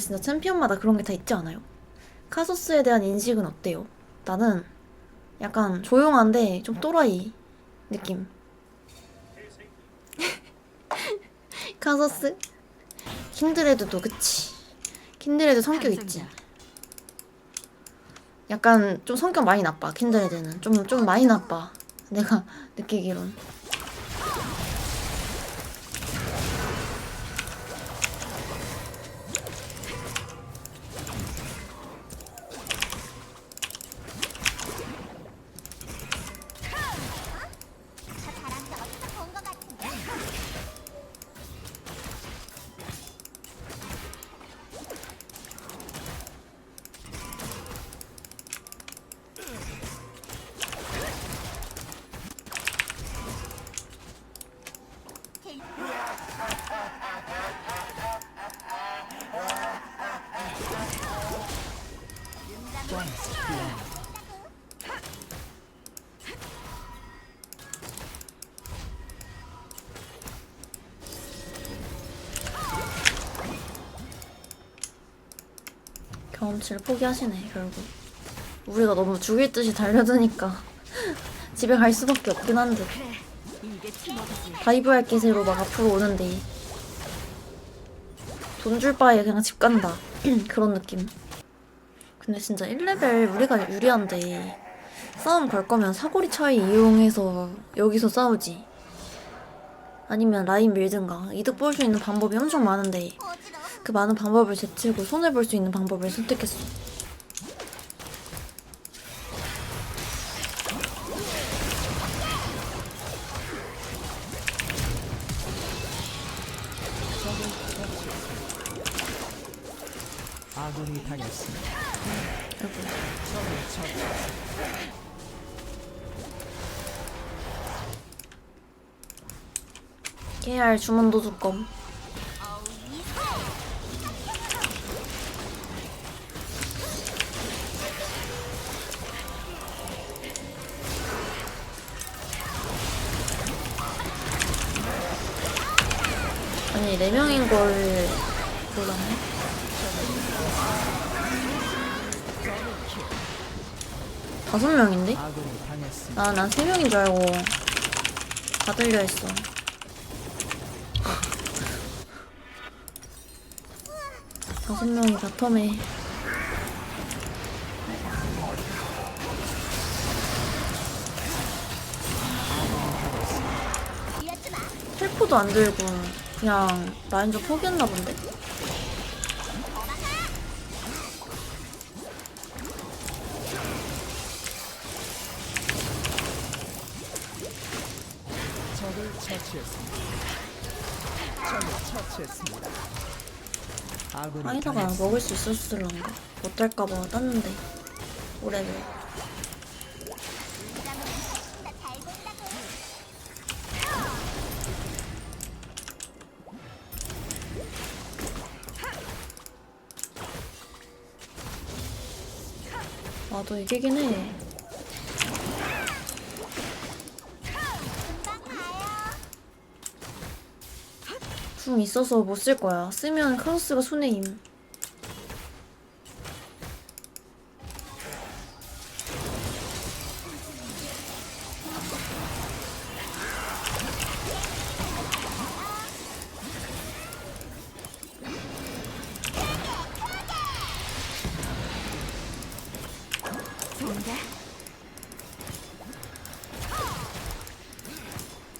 진짜 챔피언마다 그런 게 다 있지 않아요? 카소스에 대한 인식은 어때요? 나는 약간 조용한데 좀 또라이 느낌. 카소스? 킨드레드도 그치. 킨드레드 성격 있지. 약간 좀 성격 많이 나빠. 킨드레드는 좀 좀 많이 나빠. 내가 느끼기론. 경험치를 포기하시네 결국. 우리가 너무 죽일 듯이 달려드니까. 집에 갈 수밖에 없긴 한데. 다이브 할 기세로 막 앞으로 오는데. 돈 줄 바에 그냥 집 간다. 그런 느낌. 근데 진짜 1레벨 우리가 유리한데. 싸움 걸 거면 사거리 차이 이용해서 여기서 싸우지. 아니면 라인 밀든가. 이득 볼 수 있는 방법이 엄청 많은데 그 많은 방법을 제치고 손해 볼 수 있는 방법을 선택했어 아군이 당했습니다. KR 주문 도둑검 아니 네 명인 걸 몰랐네 다섯 명인데? 아, 난 세 명인 줄 알고 다 들려 했어. 다섯 명이 바텀에 텔포도 안 들고 그냥 라인전 포기했나 본데? 적을 처치했습니다. 적을 처치했습니다. 아군이 아이다가. 먹을 수 있었을런가? 못할까봐 땄는데 오래를 나도 이기긴 해. 궁 있어서 못 쓸 거야. 쓰면 크로스가 손해임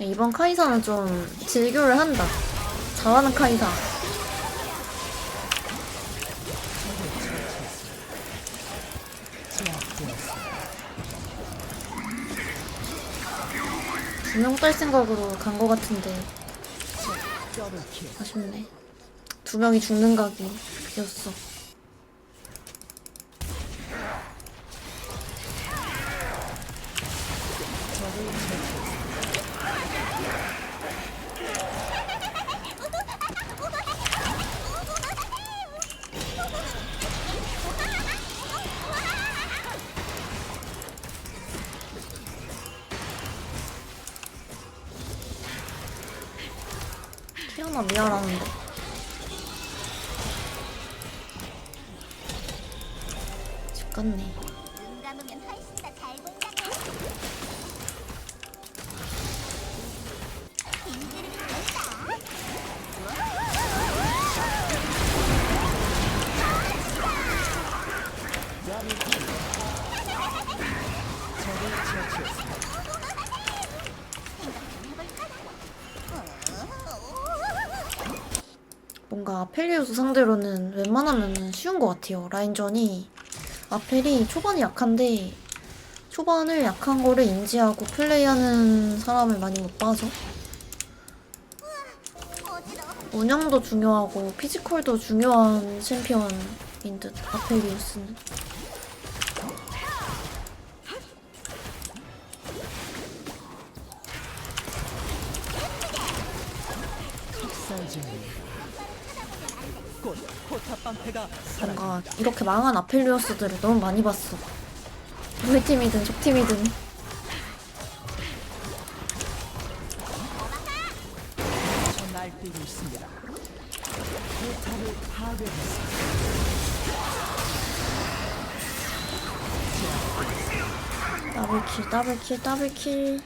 이번 카이사는 좀 질교를 한다. 잘하는 카이사. 두명 딸 생각으로 간거 같은데. 아쉽네. 두 명이 죽는 각이 그였어. 항상 미안한데. 죽겠네. 아펠리우스 상대로는 웬만하면 쉬운 것 같아요. 라인전이 아펠이 초반이 약한데 초반을 약한 거를 인지하고 플레이하는 사람을 많이 못 봐서. 운영도 중요하고 피지컬도 중요한 챔피언인 듯 아펠리우스는 뭔가 이렇게 망한 아펠리우스들을 너무 많이 봤어. 우리 팀이든 적 팀이든. 더블킬 더블킬 더블킬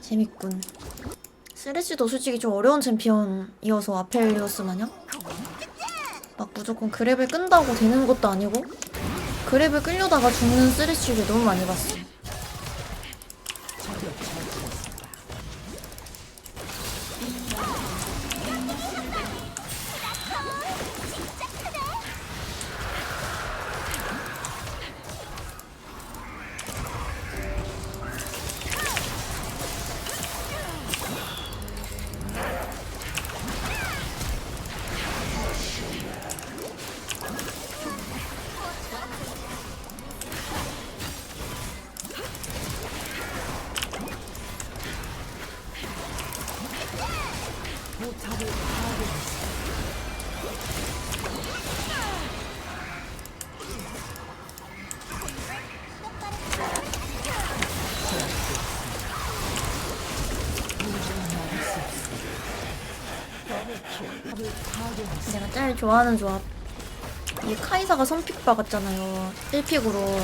재밌군. 쓰레쉬도 솔직히 좀 어려운 챔피언이어서 아펠리우스 마냥 막 무조건 그랩을 끈다고 되는 것도 아니고 그랩을 끌려다가 죽는 쓰레쉬를 너무 많이 봤어. 좋아하는 조합. 이 카이사가 선픽 박았잖아요. 1픽으로.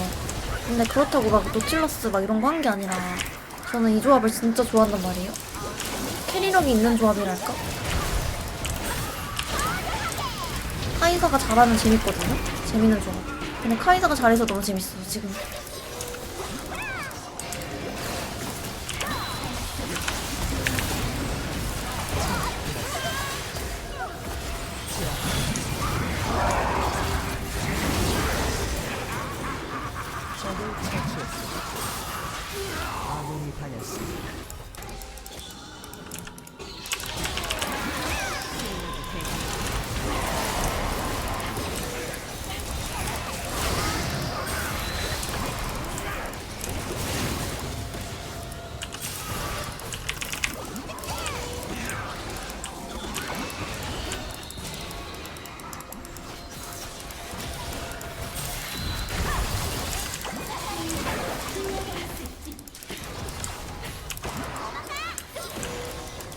근데 그렇다고 막 노틸러스 막 이런 거 한 게 아니라 저는 이 조합을 진짜 좋아한단 말이에요. 캐리력이 있는 조합이랄까? 카이사가 잘하면 재밌거든요? 재밌는 조합. 근데 카이사가 잘해서 너무 재밌어요, 지금.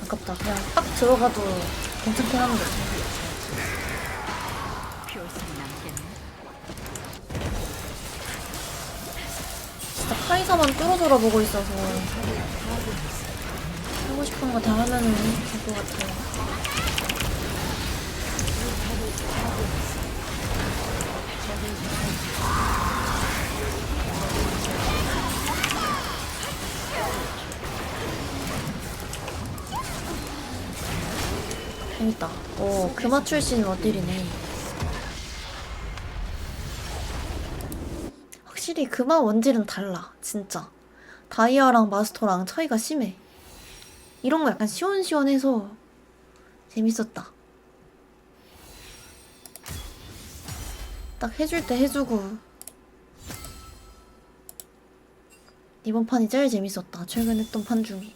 아깝다. 그냥 딱 들어가도 괜찮긴 한데. 진짜 카이사만 뚫어져라 보고 있어서 하고 싶은 거 다 하면은 될 것 같아요. 재밌다. 오, 금화 출신 원딜이네. 확실히 금화 원딜은 달라, 진짜. 다이아랑 마스터랑 차이가 심해. 이런 거 약간 시원시원해서 재밌었다. 딱 해줄 때 해주고. 이번 판이 제일 재밌었다. 최근 했던 판 중에.